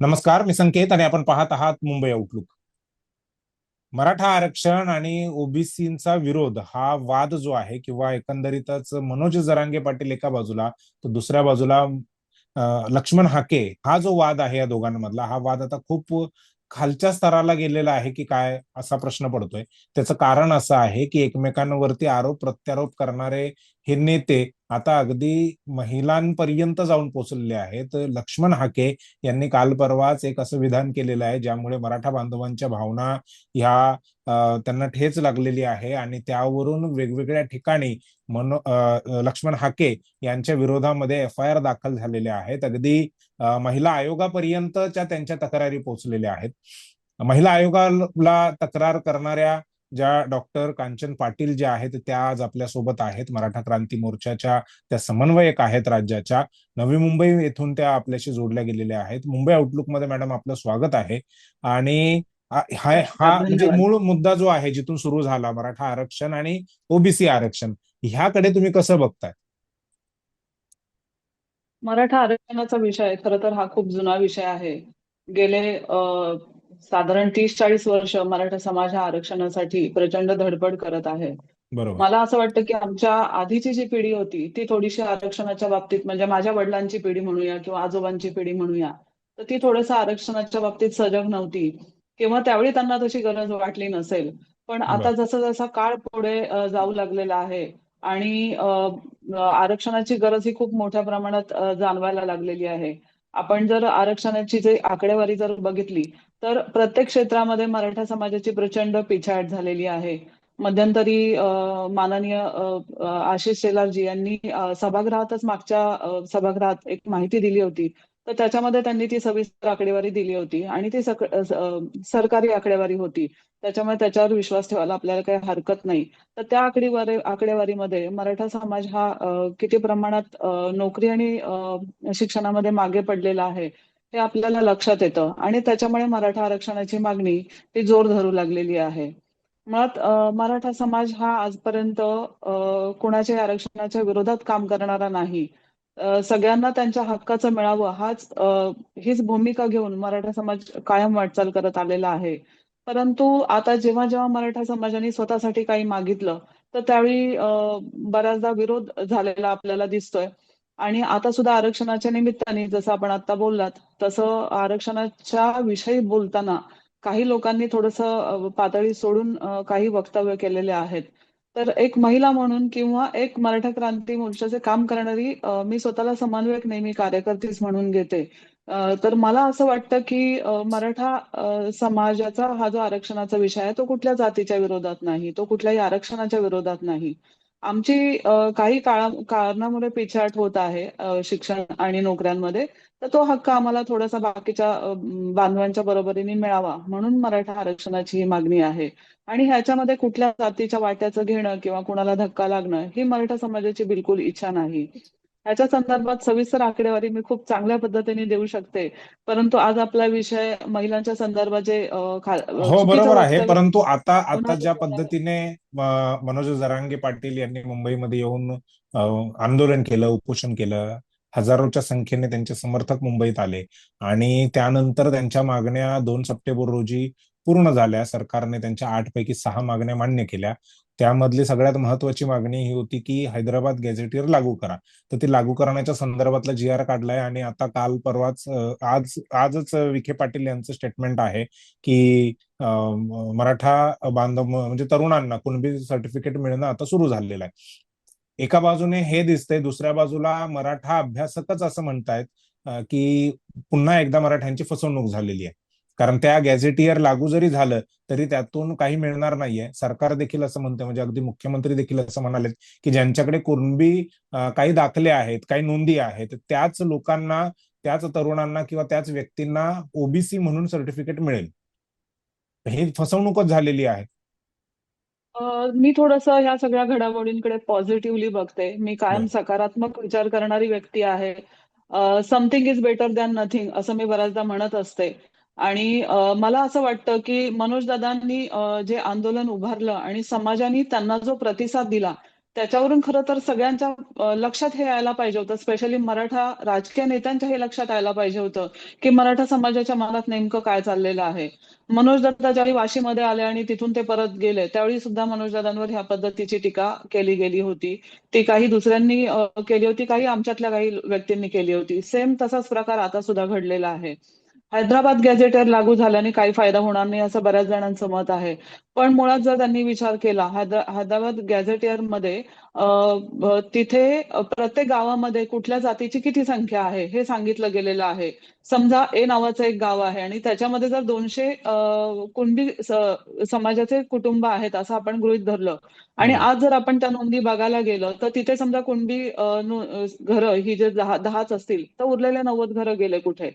नमस्कार मी संकेत आणि आपण पाहत आहात मुंबई आउटलुक मराठा आरक्षण आणि ओबीसीचा विरोध हा वाद जो आहे किंवा एकंदरीतच मनोज जरांगे पाटील एका बाजूला तर दुसऱ्या बाजूला लक्ष्मण हाके हा जो वाद आहे या दोघांमधला हा वाद आता खूप खालच्या स्तराला गेलेला आहे की काय असा प्रश्न पडतोय. त्याचं कारण असं आहे की एकमेकांवरती आरोप प्रत्यारोप करणारे हे नेते आता अगदी महिलांपर्यंत जाऊन पोहोचलेले आहेत. लक्ष्मण हाके यांनी काल परवाच एक असं विधान केलेलं आहे ज्यामुळे मराठा बांधवांच्या भावना ह्या त्यांना ठेच लागलेली आहे आणि त्यावरून वेगवेगळ्या ठिकाणी मनो अ, लक्ष्मण हाके यांच्या विरोधामध्ये एफ आय आर दाखल झालेले आहेत. अगदी महिला आयोगापर्यंतच्या त्यांच्या तक्रारी पोहोचलेल्या आहेत. महिला आयोगाला तक्रार करणाऱ्या ज्या डॉक्टर कांचन पाटील ज्या आहेत त्या आज आपल्यासोबत आहेत. मराठा क्रांती मोर्चाच्या त्या समन्वयक आहेत राज्याच्या. नवी मुंबई येथून त्या आपल्याशी जोडल्या गेलेल्या आहेत. मुंबई आउटलुकमध्ये मॅडम आपलं स्वागत आहे. आणि हा हा म्हणजे. मूळ मुद्दा जो आहे जिथून सुरू झाला मराठा आरक्षण आणि ओबीसी आरक्षण ह्याकडे तुम्ही कसं बघताय? मराठा आरक्षणाचा विषय खरं तर हा खूप जुना विषय आहे. गेले अ, साधारण तीस चाळीस वर्ष मराठा समाज हा आरक्षणासाठी प्रचंड धडपड करत आहे. बरोबर. मला असं वाटतं की आमच्या आधीची जी पिढी होती ती थोडीशी आरक्षणाच्या बाबतीत म्हणजे माझ्या वडिलांची पिढी म्हणूया किंवा आजोबांची पिढी म्हणूया तर ती थोडंसं आरक्षणाच्या बाबतीत सजग नव्हती. किंवा त्यावेळी त्यांना तशी गरज वाटली नसेल. पण आता जसा जसा काळ पुढे जाऊ लागलेला आहे आणि आरक्षणाची गरज ही खूप मोठ्या प्रमाणात जाणवायला लागलेली आहे. आपण जर आरक्षणाची जे आकडेवारी जर बघितली तर प्रत्येक क्षेत्रामध्ये मराठा समाजाची प्रचंड पिछाट झालेली आहे. मध्यंतरी अ, माननीय अ, आशिष शेलारजी यांनी सभागृहातच मागच्या सभागृहात एक माहिती दिली होती. तर त्याच्यामध्ये त्यांनी ती सविस्तर आकडेवारी दिली होती आणि ती सक- सरकारी आकडेवारी होती. त्याच्यामुळे त्याच्यावर विश्वास ठेवायला आपल्याला काही हरकत नाही. तर त्या आकडेवारी आकडेवारीमध्ये मराठा समाज हा किती प्रमाणात नोकरी आणि शिक्षणामध्ये मागे पडलेला आहे हे आपल्याला लक्षात येतं. आणि त्याच्यामुळे मराठा आरक्षणाची मागणी ती जोर धरू लागलेली आहे. मुळात मराठा समाज हा आजपर्यंत अ, कुणाच्याही आरक्षणाच्या विरोधात काम करणारा नाही. सगळ्यांना त्यांच्या हक्काचं मिळावं हाच हीच भूमिका घेऊन मराठा समाज कायम वाटचाल करत आलेला आहे. परंतु आता जेव्हा जेव्हा मराठा समाजाने स्वतःसाठी काही मागितलं तर त्यावेळी अ, बऱ्याचदा विरोध झालेला आपल्याला दिसतोय. आणि आता सुद्धा आरक्षणाच्या निमित्ताने जसं आपण आता बोललात तसं आरक्षणाच्या विषयी बोलताना काही लोकांनी थोडस पातळी सोडून काही वक्तव्य केलेले आहेत. तर एक महिला म्हणून किंवा एक मराठा क्रांती मोर्चाचे काम करणारी मी स्वतःला समन्वयक नेहमी कार्यकर्तीच म्हणून घेते. तर मला असं वाटतं की मराठा समाजाचा हा जो आरक्षणाचा विषय आहे तो कुठल्या जातीच्या विरोधात नाही तो कुठल्याही आरक्षणाच्या विरोधात नाही. आमची काही काळा कारणामुळे पिछाट होत आहे शिक्षण आणि नोकऱ्यांमध्ये. तर तो हक्क आम्हाला थोडासा बाकीच्या बांधवांच्या बरोबरीने मिळावा म्हणून मराठा आरक्षणाची ही मागणी आहे. आणि ह्याच्यामध्ये कुठल्या जातीच्या वाट्याचं घेणं किंवा कुणाला धक्का लागणं ही मराठा समाजाची बिलकुल इच्छा नाही. ह्याच्या संदर्भात सविस्तर आकडेवारी मी खूप चांगल्या पद्धतीने देऊ शकते. परंतु आज आपला विषय महिलांच्या खा- अ, हो बरोबर आहे. परंतु आता आता ज्या पद्धतीने मनोज जरांगे पाटील यांनी मुंबईमध्ये येऊन आंदोलन केलं उपोषण केलं हजारोच्या संख्येने त्यांचे समर्थक मुंबईत आले आणि त्यानंतर त्यांच्या मागण्या दोन सप्टेंबर रोजी पूर्ण झाल्या. सरकारने त्यांच्या आठ पैकी सहा मागण्या मान्य केल्या. त्यामधली सगळ्यात महत्वाची मागणी ही होती की हैदराबाद गॅझेटियर लागू करा. तर ते लागू करण्याच्या संदर्भातला जी आर काढलाय आणि आता काल परवाच आज आजच विखे पाटील यांचं स्टेटमेंट आहे की मराठा बांधव म्हणजे तरुणांना कुणबी सर्टिफिकेट मिळणं आता सुरू झालेलं आहे. एका बाजूने हे दिसतंय दुसऱ्या बाजूला मराठा अभ्यासकच असं म्हणतायत की पुन्हा एकदा मराठ्यांची फसवणूक झालेली आहे. कारण त्या गॅझेटियर लागू जरी झालं तरी त्यातून काही मिळणार नाहीये. सरकार देखील असं म्हणतं म्हणजे अगदी मुख्यमंत्री देखील असं म्हणाले की ज्यांच्याकडे कुणबी काही दाखले आहेत काही नोंदी आहेत त्याच लोकांना त्याच तरुणांना किंवा त्याच व्यक्तींना ओबीसी म्हणून सर्टिफिकेट मिळेल. ही फसवणूकच झालेली आहे. मी थोडंसं ह्या सगळ्या घडामोडींकडे पॉझिटिव्हली बघते. मी कायम सकारात्मक विचार करणारी व्यक्ती आहे. Something is better than nothing असं मी बऱ्याचदा म्हणत असते. आणि मला असं वाटतं की मनोजदादांनी जे आंदोलन उभारलं आणि समाजाने त्यांना जो प्रतिसाद दिला त्याच्यावरून खरं तर सगळ्यांच्या लक्षात हे यायला पाहिजे होतं. स्पेशली मराठा राजकीय नेत्यांच्या हे लक्षात यायला पाहिजे होतं की मराठा समाजाच्या मनात नेमकं काय चाललेलं आहे. मनोज दत्ता ज्यावेळी वाशीमध्ये आले आणि तिथून ते परत गेले त्यावेळी सुद्धा मनोजदादांवर ह्या पद्धतीची टीका केली गेली होती. ती काही दुसऱ्यांनी केली होती काही आमच्यातल्या काही व्यक्तींनी केली होती. सेम तसाच प्रकार आता सुद्धा घडलेला आहे. हैदराबाद गॅझेटर लागू झाल्याने काही फायदा होणार नाही असं बऱ्याच जणांचं मत आहे. पण मुळात जर त्यांनी विचार केला हैद- हैदराबाद गॅझेटियरमध्ये तिथे प्रत्येक गावामध्ये कुठल्या जातीची किती संख्या आहे हे सांगितलं गेलेलं आहे. समजा ए नावाचं एक गाव आहे आणि त्याच्यामध्ये जर दोनशे कुणबी समाजाचे कुटुंब आहेत असं आपण गृहीत धरलं आणि. आज जर आपण त्या नोंदी बघायला गेलं तर तिथे समजा कुणबी घरं ही जे दहा दहाच असतील तर उरलेले नव्वद घरं गेले कुठे?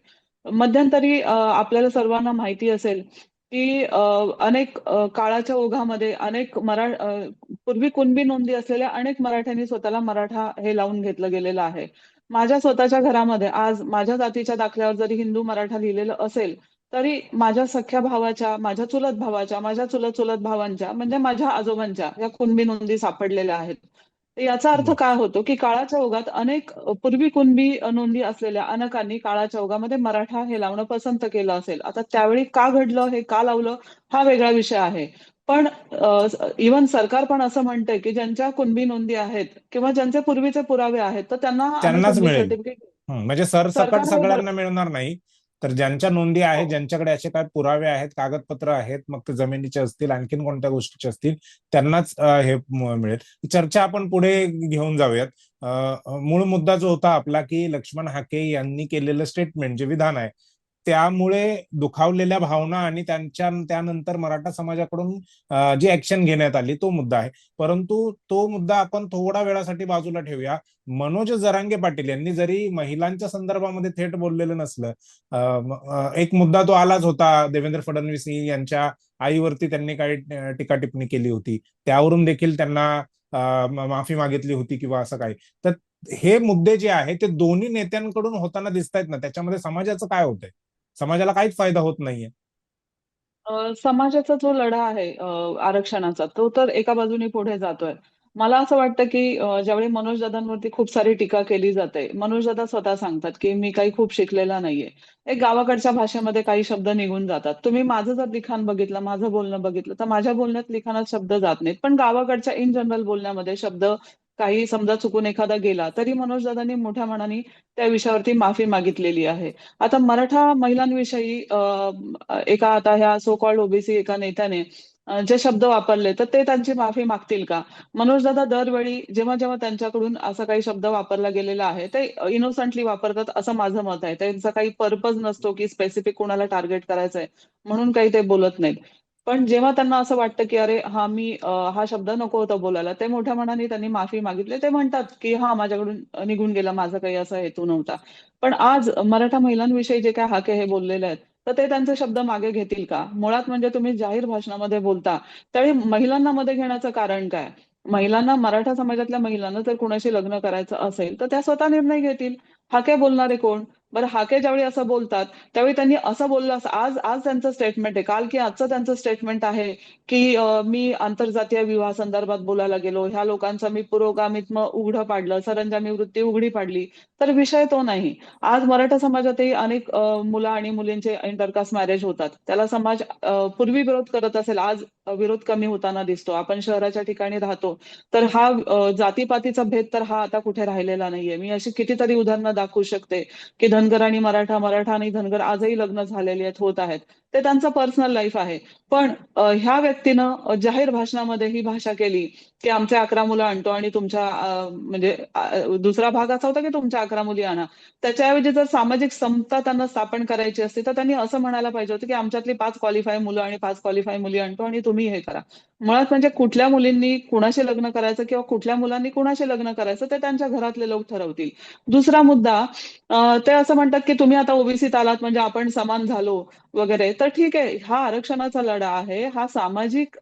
मध्यंतरी आपल्याला सर्वांना माहिती असेल की अनेक काळाच्या ओघामध्ये अनेक मरा पूर्वी कुणबी नोंदी असलेल्या अनेक मराठ्यांनी स्वतःला मराठा हे लावून घेतलं गेलेलं आहे. माझ्या स्वतःच्या घरामध्ये आज माझ्या जातीच्या दाखल्यावर जरी हिंदू मराठा लिहिलेलं असेल तरी माझ्या सख्या भावाच्या माझ्या चुलत भावाच्या माझ्या चुलत चुलत भावांच्या म्हणजे माझ्या आजोबांच्या या कुणबी नोंदी सापडलेल्या आहेत. याचा अर्थ. काय होतो की काळाच्या ओघात अनेक पूर्वी कुणबी नोंदी असलेल्या अनेकांनी काळाच्या ओघामध्ये मराठा हे लावणं पसंत केलं असेल आता त्यावेळी का घडलं हे का लावलं हा वेगळा विषय आहे पण इवन सरकार पण असं म्हणतंय की ज्यांच्या कुणबी नोंदी आहेत किंवा ज्यांचे पूर्वीचे पुरावे आहेत तर त्यांना. सर्टिफिकेट म्हणजे सरसकट सगळ्यांना मिळणार नाही तर ज्यांच्या नोंदी आहेत हो. ज्यांच्याकडे असे काय पुरावे आहेत कागदपत्र आहेत मग ते जमिनीचे असतील आणखीन कोणत्या गोष्टीचे असतील त्यांनाच हे मिळेल चर्चा आपण पुढे घेऊन जाऊयात मूळ मुद्दा जो होता आपला की लक्ष्मण हाके यांनी केलेलं स्टेटमेंट जे विधान आहे त्यामुळे दुखावलेल्या भावना आणि त्यांच्या त्यानंतर मराठा समाजाकडून जी ऍक्शन घेण्यात आली तो मुद्दा आहे. परंतु तो मुद्दा आपण थोडा वेळासाठी बाजूला ठेवूया. मनोज जरांगे पाटील यांनी जरी महिलांच्या संदर्भामध्ये थेट बोललेलं नसलं एक मुद्दा तो आलाच होता देवेंद्र फडणवीस यांच्या आईवरती त्यांनी काही टीका टिप्पणी केली होती. त्यावरून देखील त्यांना माफी मागितली होती किंवा असं काही. तर हे मुद्दे जे आहे ते दोन्ही नेत्यांकडून होताना दिसत आहेत ना. त्याच्यामध्ये समाजाचं काय होतंय? समाजाला काहीच फायदा होत नाहीये. अ, समाजाचा जो लढा आहे अ, आरक्षणाचा तो तर एका बाजूने पुढे जातोय. मला असं वाटतं की अ, ज्यावेळी मनोज दादांवरती खूप सारी टीका केली जाते मनोज दादा स्वतः सांगतात की मी काही खूप शिकलेला नाहीये. एक गावाकडच्या भाषेमध्ये काही शब्द निघून जातात. तुम्ही माझं जर लिखाण बघितलं माझं बोलणं बघितलं तर माझ्या बोलण्यात लिखाणात शब्द जात नाहीत. पण गावाकडच्या इन जनरल बोलण्यामध्ये शब्द काही समजा चुकून एखादा गेला तरी मनोज दादांनी मोठ्या मनाने त्या विषयावरती माफी मागितलेली आहे. आता मराठा महिलांविषयी एका आता ह्या सो कॉल्ड ओबीसी एका नेत्याने जे शब्द वापरले तर ते त्यांची माफी मागतील का? मनोज दादा दरवेळी जेव्हा जेव्हा त्यांच्याकडून असा काही शब्द वापरला गेलेला आहे ते इनोसंटली वापरतात असं माझं मत आहे. त्यांचा काही पर्पज नसतो की स्पेसिफिक कोणाला टार्गेट करायचंय म्हणून काही ते बोलत नाहीत. पण जेव्हा त्यांना असं वाटतं की अरे हा मी हा शब्द नको होता बोलायला ते मोठ्या मनाने त्यांनी माफी मागितली. ते म्हणतात की हा माझ्याकडून निघून गेला माझा काही असा हेतू नव्हता. पण आज मराठा महिलांविषयी जे काय हाके हे बोललेले आहेत तर ते त्यांचे शब्द मागे घेतील का? मुळात म्हणजे तुम्ही जाहीर भाषणामध्ये बोलता. त्यावेळी महिलांना मध्ये घेण्याचं कारण काय? महिलांना मराठा समाजातल्या महिलांना जर कुणाशी लग्न करायचं असेल तर त्या स्वतः निर्णय घेतील. हाके बोलणारे कोण? बरं हाके ज्यावेळी असं बोलतात त्यावेळी त्यांनी असं बोललं असं आज आज त्यांचं स्टेटमेंट आहे. काल की आजचं त्यांचं स्टेटमेंट आहे की मी आंतरजातीय विवाह संदर्भात बोलायला गेलो. ह्या लोकांचा मी पुरोगामित्व उघडं पाडलं सरंजामी वृत्ती उघडी पाडली. तर विषय तो नाही. आज मराठा समाजातही अनेक मुलं आणि मुलींचे इंटरकास्ट मॅरेज होतात. त्याला समाज पूर्वी विरोध करत असेल आज विरोध कमी होताना दिसतो. आपण शहराच्या ठिकाणी राहतो. तर हा जातीपातीचा भेद तर हा आता कुठे राहिलेला नाहीये. मी अशी कितीतरी उदाहरणं दाखवू शकते की धनगर आणि मराठा मराठा आणि धनगर आजही लग्न झालेली आहेत होत आहेत. ते त्यांचं पर्सनल लाईफ आहे. पण ह्या व्यक्तीनं जाहीर भाषणामध्ये ही भाषा केली. की आमचे अकरा मुलं आणतो आणि तुमच्या म्हणजे दुसरा भाग असा होता की तुमच्या अकरा मुली आणा. त्याच्याऐवजी जर सामाजिक समता त्यांना स्थापन करायची असती तर त्यांनी असं म्हणायला पाहिजे होतं की आमच्यातली पाच क्वालिफाय मुलं आणि पाच क्वालिफाय मुली आणतो आणि तुम्ही हे करा. मुळात म्हणजे कुठल्या मुलींनी कुणाशी लग्न करायचं किंवा कुठल्या मुलांनी कुणाशी लग्न करायचं ते त्यांच्या घरातले लोक ठरवतील. दुसरा मुद्दा ते असं म्हणतात की तुम्ही आता ओबीसीत आलात म्हणजे आपण समान झालो. वगैरे. तर ठीक आहे हा आरक्षणाचा लढा आहे हा सामाजिक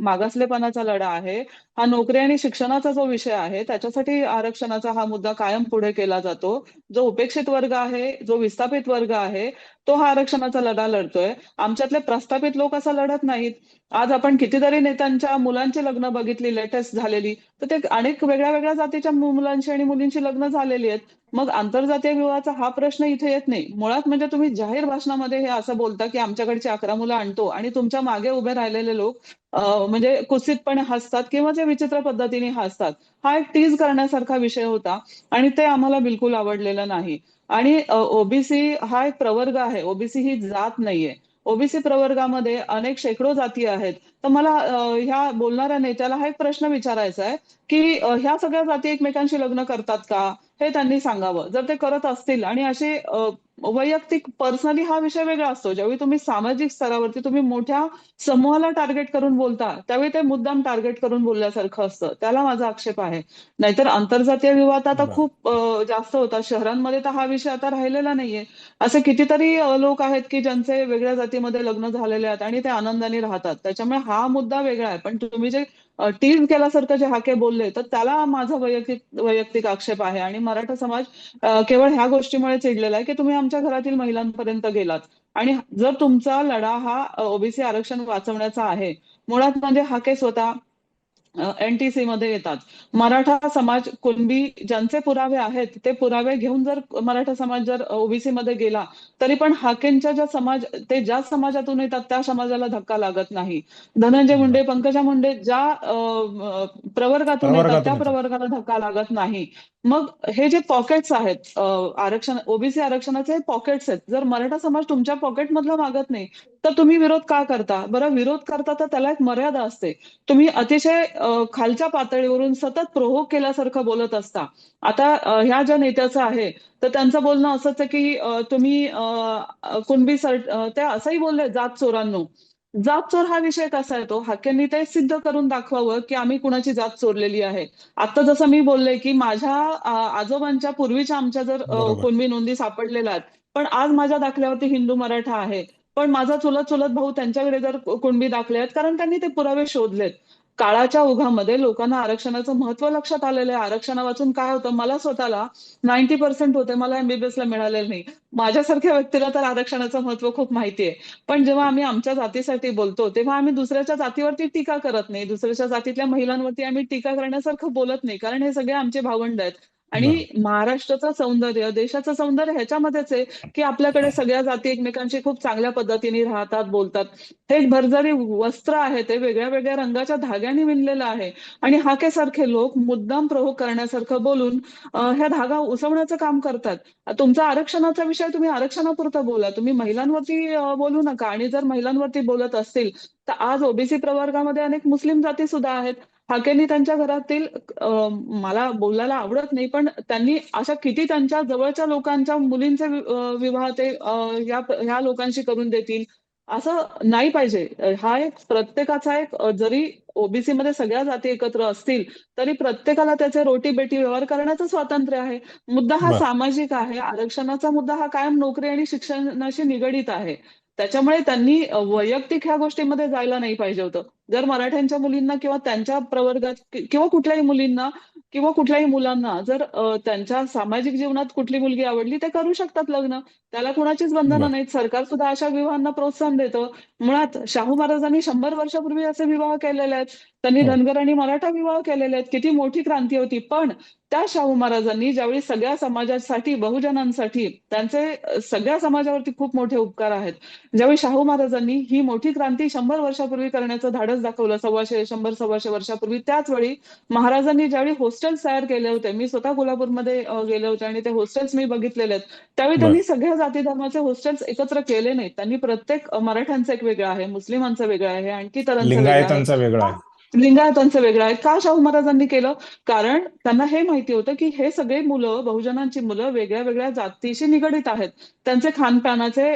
मागासलेपणाचा लढा आहे हा नोकरी आणि शिक्षणाचा जो विषय आहे त्याच्यासाठी आरक्षणाचा हा मुद्दा कायम पुढे केला जातो. जो उपेक्षित वर्ग आहे जो विस्थापित वर्ग आहे तो हा आरक्षणाचा लढा लढतोय. आमच्यातले प्रस्थापित लोक असा लढत नाहीत. आज आपण कितीतरी नेत्यांच्या मुलांची लग्न बघितली लेटेस्ट झालेली. तर ते अनेक वेगळ्या वेगळ्या जातीच्या मु- मुलांची आणि मुलींची लग्न झालेली आहेत. मग आंतरजातीय विवाहाचा हा प्रश्न इथे येत नाही. मुळात म्हणजे तुम्ही जाहीर भाषणामध्ये हे असं बोलता की आमच्याकडची अकरा मुलं आणतो आणि तुमच्या मागे उभे राहिलेले लोक म्हणजे कुसितपणे हसतात किंवा जे विचित्र पद्धतीने हसतात. हा एक टीज करण्यासारखा विषय होता आणि ते आम्हाला बिलकुल आवडलेलं नाही. आणि ओबीसी हा एक प्रवर्ग आहे. ओबीसी ही जात नाहीये. ओबीसी प्रवर्गामध्ये अनेक शेकडो जाती आहेत. तर मला ह्या बोलणाऱ्या नेत्याला हा एक प्रश्न विचारायचा आहे की ह्या सगळ्या जाती एकमेकांशी लग्न करतात का? हे त्यांनी सांगावं. जर ते करत असतील आणि असे वैयक्तिक पर्सनली हा विषय वेगळा असतो. ज्यावेळी तुम्ही सामाजिक स्तरावरती तुम्ही मोठ्या समूहाला टार्गेट करून बोलता त्यावेळी ते मुद्दाम टार्गेट करून बोलल्यासारखं असतं. त्याला माझा आक्षेप आहे. नाहीतर आंतरजातीय विवाद आता. खूप जास्त होता शहरांमध्ये तर हा विषय आता राहिलेला नाहीये. असे कितीतरी लोक आहेत की ज्यांचे वेगळ्या जातीमध्ये लग्न झालेले आहेत आणि ते आनंदाने राहतात. त्याच्यामुळे हा मुद्दा वेगळा आहे. पण तुम्ही जे टीज केल्यासारखं जे हाके बोलले तर त्याला माझा वैयक्तिक वैयक्तिक आक्षेप आहे. आणि मराठा समाज केवळ ह्या गोष्टीमुळे चिडलेला आहे की तुम्ही आमच्या घरातील महिलांपर्यंत गेलात. आणि जर तुमचा लढा हा ओबीसी आरक्षण वाचवण्याचा आहे मुळात म्हणजे हाके स्वतः एनटीसी मध्ये येतात. मराठा समाज कुणबी ज्यांचे पुरावे आहेत ते पुरावे घेऊन जर मराठा समाज जर ओबीसी मध्ये गेला तरी पण हाकेंच्या ज्या समाज ते ज्या समाजातून येतात त्या समाजाला धक्का लागत नाही. धनंजय मुंडे पंकजा मुंडे ज्या प्रवर्गातून येतात त्या. प्रवर्गाला धक्का लागत नाही. मग हे जे पॉकेट्स आहेत आरक्षण ओबीसी आरक्षणाचे पॉकेट्स आहेत. जर मराठा समाज तुमच्या पॉकेट मधला मागत नाही तर तुम्ही विरोध का करता? बरं विरोध करता तर त्याला एक मर्यादा असते. तुम्ही अतिशय खालच्या पातळीवरून सतत प्रोव्होक केल्यासारखं बोलत असता. आता ह्या ज्या नेत्याचं आहे तर त्यांचं बोलणं असंच आहे की तुम्ही कुणबी सर्ट ते असंही बोलले जात चोरांनो. जात चोर हा विषय कसा आहे तो? हाकेंनी ते सिद्ध करून दाखवावं की आम्ही कुणाची जात चोरलेली आहे. आता जसं मी बोलले की माझ्या आजोबांच्या पूर्वीच्या आमच्या जर. कुणबी नोंदी सापडलेल्या आहेत पण आज माझ्या दाखल्यावरती हिंदू मराठा आहे. पण माझा चुलत चुलत भाऊ त्यांच्याकडे जर कुणबी दाखले आहेत कारण त्यांनी ते पुरावे शोधलेत. काळाच्या ओघामध्ये लोकांना आरक्षणाचं महत्त्व लक्षात आलेलं आहे. आरक्षणा वाचून काय होतं? मला स्वतःला नाईन्टी पर्सेंट होते. मला एमबीबीएस ला मिळालेलं नाही. माझ्यासारख्या व्यक्तीला तर आरक्षणाचं महत्त्व खूप माहिती आहे. पण जेव्हा आम्ही आमच्या जातीसाठी बोलतो तेव्हा आम्ही दुसऱ्याच्या जातीवरती टीका करत नाही. दुसऱ्याच्या जातीतल्या महिलांवरती आम्ही टीका करण्यासारखं बोलत नाही. कारण हे सगळे आमचे भावंड आहेत. आणि महाराष्ट्राचं सौंदर्य देशाचं सौंदर्य ह्याच्यामध्येच आहे की आपल्याकडे सगळ्या जाती एकमेकांशी खूप चांगल्या पद्धतीने राहतात बोलतात. हे एक भरजरी वस्त्र आहे ते वेगळ्या वेगळ्या रंगाच्या धाग्याने विणलेलं आहे. आणि हाकेसारखे लोक मुद्दाम प्रभोग करण्यासारखं बोलून ह्या धागा उसवण्याचं काम करतात. तुमचा आरक्षणाचा विषय तुम्ही आरक्षणापुरता बोला. तुम्ही महिलांवरती बोलू नका. आणि जर महिलांवरती बोलत असतील तर आज ओबीसी प्रवर्गामध्ये अनेक मुस्लिम जाती सुद्धा आहेत. हाकेंनी त्यांच्या घरातील मला बोलायला आवडत नाही पण त्यांनी अशा किती त्यांच्या जवळच्या लोकांच्या मुलींचे विवाह ते ह्या लोकांशी करून देतील असं नाही पाहिजे. हा एक प्रत्येकाचा एक जरी ओबीसी मध्ये सगळ्या जाती एकत्र असतील तरी प्रत्येकाला त्याचे रोटी बेटी व्यवहार करण्याचं स्वातंत्र्य आहे. मुद्दा हा. सामाजिक आहे. आरक्षणाचा मुद्दा हा कायम नोकरी आणि शिक्षणाशी निगडीत आहे. त्याच्यामुळे त्यांनी वैयक्तिक ह्या गोष्टीमध्ये जायला नाही पाहिजे होतं. जर मराठ्यांच्या मुलींना किंवा त्यांच्या प्रवर्गात किंवा कुठल्याही मुलींना किंवा कुठल्याही मुलांना जर त्यांच्या सामाजिक जीवनात कुठली मुलगी आवडली ते करू शकतात लग्न. त्याला कुणाचीच बंधनं. नाहीत. सरकार सुद्धा अशा विवाहांना प्रोत्साहन देतं. मुळात शाहू महाराजांनी शंभर वर्षापूर्वी असे विवाह केलेले आहेत. त्यांनी हो. धनगर आणि मराठा विवाह केलेले आहेत. किती मोठी क्रांती होती. पण त्या शाहू महाराजांनी ज्यावेळी सगळ्या समाजासाठी बहुजनांसाठी त्यांचे सगळ्या समाजावरती खूप मोठे उपकार आहेत. ज्यावेळी शाहू महाराजांनी ही मोठी क्रांती शंभर वर्षापूर्वी करण्याचं धाडस दाखवलं सव्वाशे शंभर सव्वाशे वर्षापूर्वी. त्याच वेळी महाराजांनी ज्यावेळी हॉस्टेल्स तयार केले होते मी स्वतः कोल्हापूरमध्ये गेले होते आणि ते हॉस्टेल्स मी बघितलेले आहेत. त्यावेळी. त्यांनी सगळ्या जाती धर्माचे हॉस्टेल्स एकत्र केले नाहीत. त्यांनी प्रत्येक मराठ्यांचं एक वेगळं आहे मुस्लिमांचं वेगळं आहे आणखी तरांचं वेगळं आहे. लिंगायतांचा वेगळा आहे. का शाहू महाराजांनी केलं? कारण त्यांना हे माहिती होतं की हे सगळे मुलं बहुजनांची मुलं वेगळ्या वेगळ्या जातीशी निगडीत आहेत. त्यांचे खानपानाचे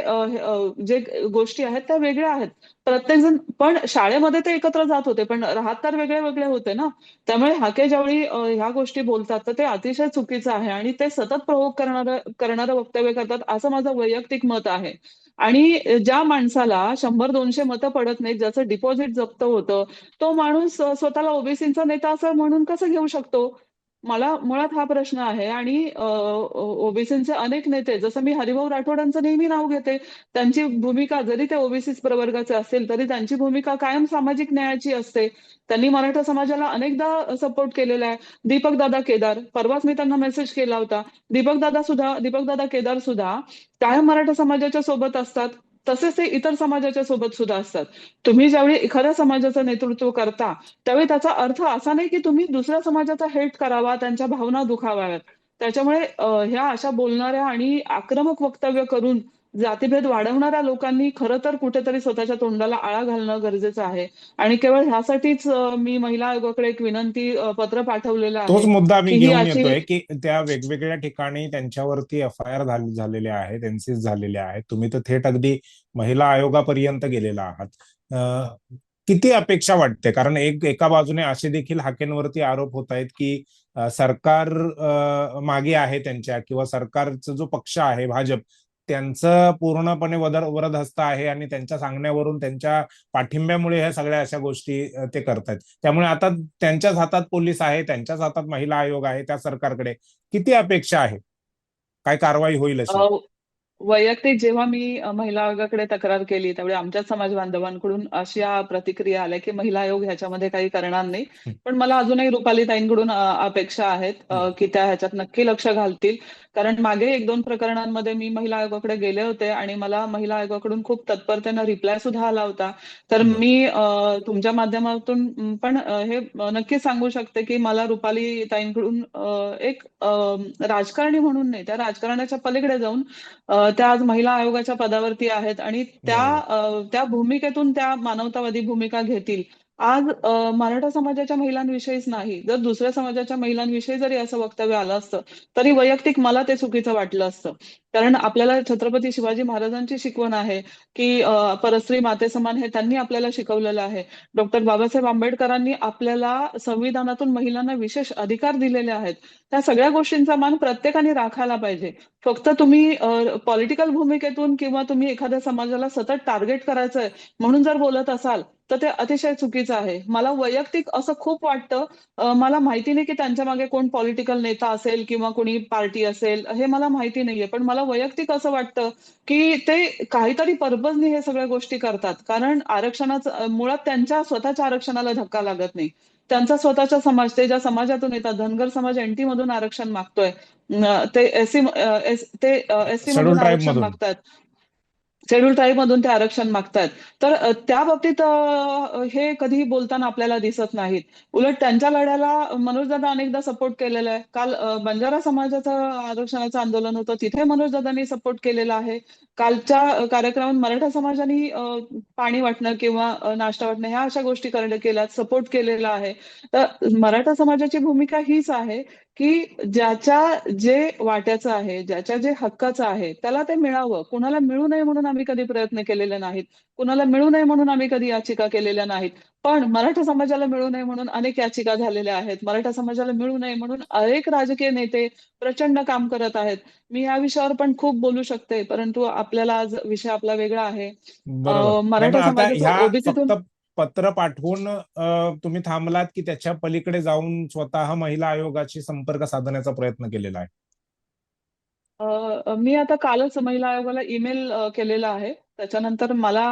जे गोष्टी आहेत त्या वेगळ्या आहेत. प्रत्येक जण पण शाळेमध्ये ते एकत्र जात होते पण राहत तर वेगळे वेगळे होते ना. त्यामुळे हाके ज्यावेळी ह्या गोष्टी बोलतात तर ते अतिशय चुकीचं आहे आणि ते सतत प्रवोक करणार करणारं वक्तव्य करतात असं माझं वैयक्तिक मत आहे. आणि ज्या माणसाला शंभर दोनशे मतं पडत नाहीत ज्याचं डिपॉझिट जप्त होतं तो माणूस स्वतःला ओबीसीचा नेता असं म्हणून कसं घेऊ शकतो? मला मुळात हा प्रश्न आहे आणि ओबीसीचे अनेक नेते जसं मी हरिभाऊ राठोडांचं नेहमी नाव घेते त्यांची भूमिका जरी ते ओबीसी प्रवर्गाचे असेल तरी त्यांची भूमिका कायम सामाजिक न्यायाची असते. त्यांनी मराठा समाजाला अनेकदा सपोर्ट केलेला आहे. दीपक दादा केदार परवाच मी त्यांना मेसेज केला होता. दीपक दादा सुद्धा दीपक दादा केदार सुद्धा कायम मराठा समाजाच्या सोबत असतात. तसेच ते इतर समाजाच्या सोबत सुद्धा असतात. तुम्ही ज्यावेळी एखाद्या समाजाचं नेतृत्व करता त्यावेळी त्याचा अर्थ असा नाही की तुम्ही दुसऱ्या समाजाचा हेट करावा त्यांच्या भावना दुखाव्यात. त्याच्यामुळे ह्या अशा बोलणाऱ्या आणि आक्रमक वक्तव्य करून जातीभेद वाढवणाऱ्या लोकांनी खरं तर कुठेतरी स्वतःच्या तोंडाला आळा घालणं गरजेचं आहे. आणि केवळ ह्यासाठीच मी महिला आयोगाकडे एक विनंती पत्र पाठवलेलं तोच आहे मुद्दा मी घेऊन येतोय की त्या वेगवेगळ्या ठिकाणी त्यांच्यावरती एफ आय आर झालेले आहेत एनसीस झालेले आहेत. तुम्ही तर थेट अगदी महिला आयोगापर्यंत गेलेला आहात. किती अपेक्षा वाटते? कारण एक एका बाजूने असे देखील हाकेंवरती आरोप होत आहेत की सरकार मागे आहे त्यांच्या किंवा सरकारचा जो पक्ष आहे भाजप त्यांचं पूर्णपणे वदर वरदहस्त आहे आणि त्यांच्या सांगण्यावरून त्यांच्या पाठिंब्यामुळे ह्या सगळ्या अशा गोष्टी ते करतायत. त्यामुळे आता त्यांच्याच हातात पोलीस आहे त्यांच्याच हातात महिला आयोग आहे त्या सरकारकडे. किती अपेक्षा आहे? काय कारवाई होईल अशी? वैयक्तिक जेव्हा मी महिला आयोगाकडे तक्रार केली त्यावेळी आमच्याच समाज बांधवांकडून अशा प्रतिक्रिया आल्या की महिला आयोग ह्याच्यामध्ये काही करणार नाही. पण मला अजूनही रुपाली ताईंकडून अपेक्षा आहेत. की त्या ह्याच्यात नक्की लक्ष घालतील कारण मागे एक दोन प्रकरणांमध्ये मी महिला आयोगाकडे गेले होते आणि मला महिला आयोगाकडून खूप तत्परतेनं रिप्लाय सुद्धा आला होता तर. मी तुमच्या माध्यमातून पण हे नक्की सांगू शकते की मला रुपाली ताईंकडून एक राजकारणी म्हणून नाही त्या राजकारणाच्या पलीकडे जाऊन त्या आज महिला आयोगाच्या पदावरती आहेत आणि त्या त्या भूमिकेतून त्या मानवतावादी भूमिका घेतील. आज मराठा समाजाच्या महिलांविषयीच नाही. जर दुसऱ्या समाजाच्या महिलांविषयी जरी असं वक्तव्य आलं असतं तरी वैयक्तिक मला ते चुकीचं वाटलं असतं. कारण आपल्याला छत्रपती शिवाजी महाराजांची शिकवण आहे की परस्त्री माते मातेसमान हे त्यांनी आपल्याला शिकवलेलं आहे. डॉक्टर बाबासाहेब आंबेडकरांनी आपल्याला संविधानातून महिलांना विशेष अधिकार दिलेले आहेत. त्या सगळ्या गोष्टींचा मान प्रत्येकाने राखायला पाहिजे. फक्त तुम्ही पॉलिटिकल भूमिकेतून किंवा तुम्ही एखाद्या समाजाला सतत टार्गेट करायचंय म्हणून जर बोलत असाल तर ते अतिशय चुकीचं आहे. मला वैयक्तिक असं खूप वाटतं मला माहिती नाही की त्यांच्या मागे कोण पॉलिटिकल नेता असेल किंवा कोणी पार्टी असेल हे मला माहिती नाहीये. पण मला वैयक्तिक असं वाटतं की ते काहीतरी पर्पजने हे सगळ्या गोष्टी करतात. कारण आरक्षणाचं मुळात त्यांच्या स्वतःच्या आरक्षणाला धक्का लागत नाही. त्यांचा स्वतःचा समाज ते ज्या समाजातून येतात धनगर समाज एनटी मधून आरक्षण मागतोय. ते एससी ते Scheduled मधून आरक्षण. मागतात. शेड्यूल ट्राईब मधून ते आरक्षण मागतात तर त्या बाबतीत हे कधीही बोलताना आपल्याला दिसत नाहीत. उलट त्यांच्या लढ्याला मनोजदादा अनेकदा सपोर्ट केलेला आहे. काल बंजारा समाजाचं आरक्षणाचं आंदोलन होतं. तिथे मनोजदादांनी सपोर्ट केलेला आहे. कालच्या कार्यक्रमात मराठा समाजाने पाणी वाटणं किंवा नाश्ता वाटणं ह्या अशा गोष्टी करण्या केल्या सपोर्ट केलेला आहे. तर मराठा समाजाची भूमिका हीच आहे की ज्याच्या जे वाट्याचं आहे ज्याच्या जे हक्काचं आहे त्याला ते मिळावं. कुणाला मिळू नये म्हणून आम्ही कधी प्रयत्न केलेले नाहीत. कुणाला मिळू नये म्हणून आम्ही कधी याचिका केलेल्या नाहीत. पण मराठा समाजाला मिळू नये म्हणून अनेक याचिका झालेल्या आहेत. मराठा समाजाला मिळू नये म्हणून अनेक राजकीय नेते प्रचंड काम करत आहेत. मी या विषयावर पण खूप बोलू शकते परंतु आपल्याला आज विषय आपला वेगळा आहे. मराठा पण आता समाजाचं ह्या ओबीसीतून पत्र पाठवून तुम्ही थांबलात की त्याच्या पलीकडे जाऊन स्वतः महिला आयोगाशी संपर्क साधण्याचा प्रयत्न केलेला आहे? मी आता कालच महिला आयोगाला ईमेल केलेला आहे. त्याच्यानंतर मला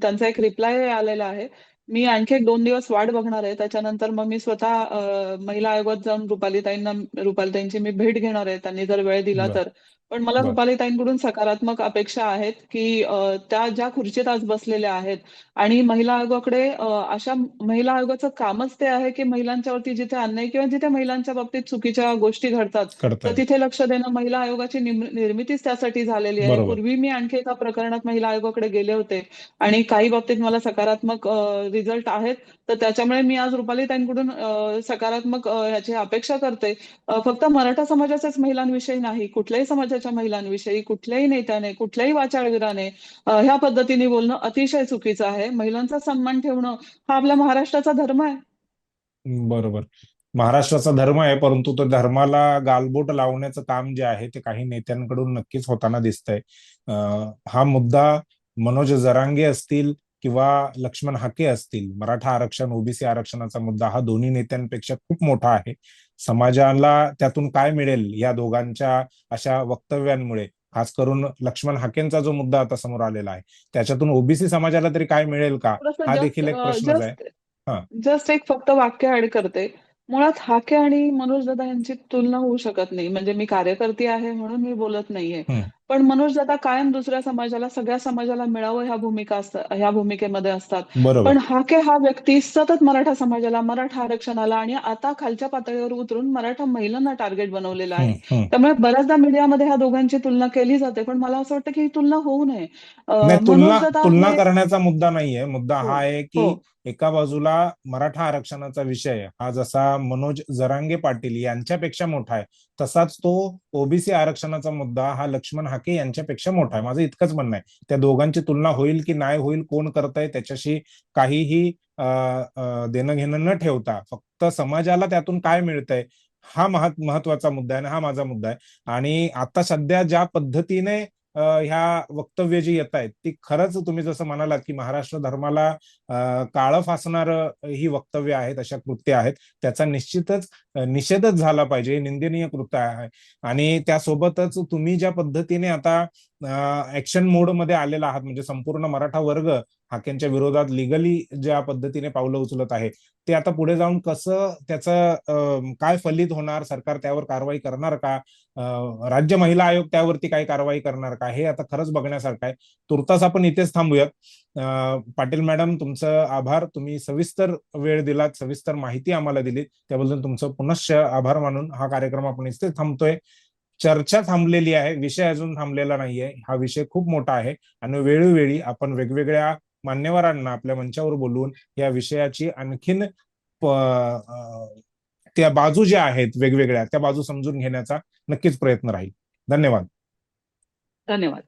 त्यांचा एक रिप्लाय आलेला आहे. मी आणखी एक दोन दिवस वाट बघणार आहे. त्याच्यानंतर मग मी स्वतः महिला आयोगात जाऊन रुपालीताईंना रुपालीताईंची मी भेट घेणार आहे. त्यांनी जर वेळ दिला. तर. पण मला बर. रुपालीताईंकडून सकारात्मक अपेक्षा आहेत की अ, त्या ज्या खुर्चीत आज बसलेल्या आहेत आणि महिला आयोगाकडे अ, अशा महिला आयोगाचं कामच ते आहे की महिलांच्यावरती जिथे अन्याय किंवा जिथे महिलांच्या बाबतीत चुकीच्या गोष्टी घडतात तर तिथे लक्ष देणं महिला आयोगाची निम- निर्मितीच त्यासाठी झालेली आहे बरोबर. पूर्वी मी आणखी एका प्रकरणात महिला आयोगाकडे गेले होते आणि काही बाबतीत मला सकारात्मक रिझल्ट आहेत तर त्याच्यामुळे मी आज रुपाली ताईंकडून सकारात्मक ह्याची अपेक्षा करते. फक्त मराठा समाजाच्याच महिलांविषयी नाही कुठल्याही समाजाच्या महिलांविषयी कुठल्याही नेत्याने कुठल्याही वाचाळवीराने ह्या पद्धतीने बोलणं अतिशय चुकीचं आहे. महिलांचा सन्मान ठेवणं हा आपल्या महाराष्ट्राचा धर्म आहे. बरोबर. महाराष्ट्राचा धर्म आहे परंतु तो धर्माला गालबोट लावण्याचं काम जे आहे ते काही नेत्यांकडून नक्कीच होताना दिसतंय. हा मुद्दा मनोज जरांगे असतील किंवा लक्ष्मण हाके असतील मराठा आरक्षण ओबीसी आरक्षणाचा मुद्दा हा दोन्ही नेत्यांपेक्षा खूप मोठा आहे. समाजाला त्यातून काय मिळेल या दोघांच्या अशा वक्तव्यांमुळे खास करून लक्ष्मण हाकेंचा जो मुद्दा आता समोर आलेला आहे त्याच्यातून ओबीसी समाजाला तरी काय मिळेल का? हा देखील एक प्रश्नच आहे. जस्ट एक फक्त वाक्य ऍड करते. मुळात हाके आणि मनोज दादा यांची तुलना होऊ शकत नाही. म्हणजे मी कार्यकर्ती आहे म्हणून मी बोलत नाहीये. पण मनोज दादा कायम दुसऱ्या समाजाला सगळ्या समाजाला मिळावं ह्या भूमिका असतात ह्या भूमिकेमध्ये असतात. पण हाके हा व्यक्ती सतत मराठा समाजाला मराठा आरक्षणाला आणि आता खालच्या पातळीवर उतरून मराठा महिलांना टार्गेट बनवलेलं आहे. त्यामुळे बऱ्याचदा मीडियामध्ये ह्या दोघांची तुलना केली जाते पण मला असं वाटतं की ही तुलना होऊ नये. तुलना तुलना हे- करण्याचा मुद्दा नाहीये. मुद्दा हो, हा आहे की हो. एका बाजूला मराठा आरक्षणाचा विषय हा जसा मनोज जरांगे पाटील यांच्यापेक्षा मोठा आहे तसाच तो ओबीसी आरक्षणाचा मुद्दा हा लक्ष्मण हाके यांच्यापेक्षा मोठा आहे. माझं इतकंच म्हणणं आहे. त्या दोघांची तुलना होईल की नाही होईल कोण करतंय त्याच्याशी काहीही देणं घेणं न ठेवता फक्त समाजाला त्यातून काय मिळतंय हा महत्त्वाचा मुद्दा आहे आणि हा माझा मुद्दा आहे. आणि आता सध्या ज्या पद्धतीने ह्या वक्तव्य जी येत आहेत ती खरंच तुम्ही जसं म्हणालात की महाराष्ट्र धर्माला काळं फासणार ही वक्तव्य आहेत अशा कृत्य आहेत त्याचा निश्चितच निषेधच झाला पाहिजे निंदनीय कृत्य आहे. आणि त्यासोबतच तुम्ही ज्या पद्धतीने आता ऍक्शन मोडमध्ये आलेला आहात. म्हणजे संपूर्ण मराठा वर्ग हाक्यांच्या विरोधात लिगली ज्या पद्धतीने पावलं उचलत आहे ते आता पुढे जाऊन कसं त्याचं अं, काय फलित होणार? सरकार त्यावर कारवाई करणार का? अं, राज्य महिला आयोग त्यावरती काही कारवाई करणार का? हे आता खरंच बघण्यासारखं आहे. तुर्तास आपण इथेच थांबूयात. अं, पाटील मॅडम तुमचं आभार. तुम्ही सविस्तर वेळ दिलात सविस्तर माहिती आम्हाला दिली त्याबद्दल तुमचं पुनश्च आभार मानून हा कार्यक्रम आपण इथेच थांबतोय. चर्चा थांबलेली आहे विषय अजून थांबलेला नाहीये. हा विषय खूप मोठा आहे आणि वेळोवेळी आपण वेगवेगळ्या मान्यवरांना आपल्या मंचावर बोलवून या विषयाची आणखीन त्या बाजू ज्या आहेत वेगवेगळ्या त्या बाजू समजून घेण्याचा नक्कीच प्रयत्न राहील. धन्यवाद. धन्यवाद.